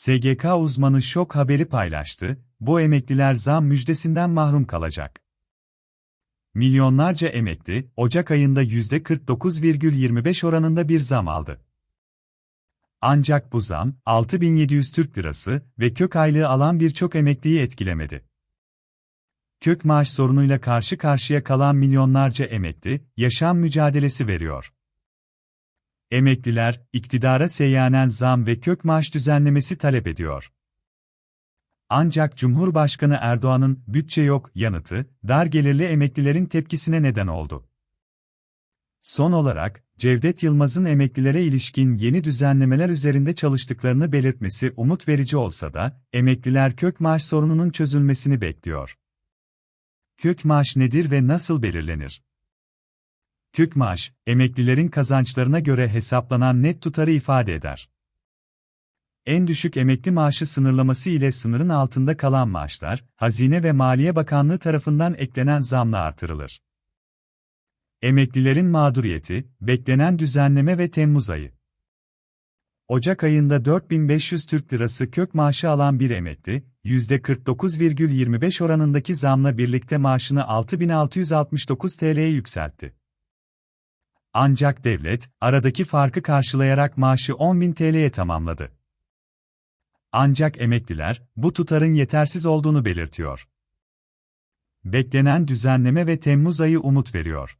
SGK uzmanı şok haberi paylaştı, bu emekliler zam müjdesinden mahrum kalacak. Milyonlarca emekli, Ocak ayında %49,25 oranında bir zam aldı. Ancak bu zam, 6700 Türk Lirası ve kök aylığı alan birçok emekliyi etkilemedi. Kök maaş sorunuyla karşı karşıya kalan milyonlarca emekli, yaşam mücadelesi veriyor. Emekliler, iktidara seyyanen zam ve kök maaş düzenlemesi talep ediyor. Ancak Cumhurbaşkanı Erdoğan'ın bütçe yok yanıtı, dar gelirli emeklilerin tepkisine neden oldu. Son olarak, Cevdet Yılmaz'ın emeklilere ilişkin yeni düzenlemeler üzerinde çalıştıklarını belirtmesi umut verici olsa da, emekliler kök maaş sorununun çözülmesini bekliyor. Kök maaş nedir ve nasıl belirlenir? Kök maaş, emeklilerin kazançlarına göre hesaplanan net tutarı ifade eder. En düşük emekli maaşı sınırlaması ile sınırın altında kalan maaşlar, Hazine ve Maliye Bakanlığı tarafından eklenen zamla artırılır. Emeklilerin mağduriyeti, beklenen düzenleme ve Temmuz ayı. Ocak ayında 4500 Türk Lirası kök maaşı alan bir emekli, %49,25 oranındaki zamla birlikte maaşını 6669 TL'ye yükseltti. Ancak devlet, aradaki farkı karşılayarak maaşı 10.000 TL'ye tamamladı. Ancak emekliler, bu tutarın yetersiz olduğunu belirtiyor. Beklenen düzenleme ve Temmuz ayı umut veriyor.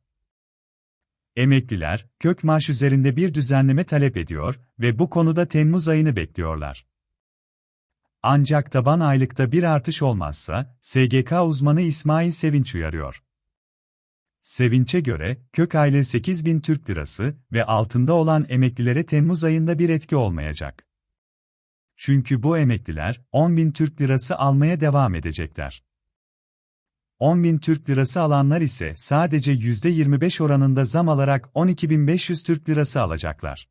Emekliler, kök maaş üzerinde bir düzenleme talep ediyor ve bu konuda Temmuz ayını bekliyorlar. Ancak taban aylıkta bir artış olmazsa, SGK uzmanı İsmail Sevinç uyarıyor. Sevinç'e göre, kök aylığı 8000 Türk Lirası ve altında olan emeklilere Temmuz ayında bir etki olmayacak. Çünkü bu emekliler 10.000 Türk Lirası almaya devam edecekler. 10.000 Türk Lirası alanlar ise sadece %25 oranında zam alarak 12.500 Türk Lirası alacaklar.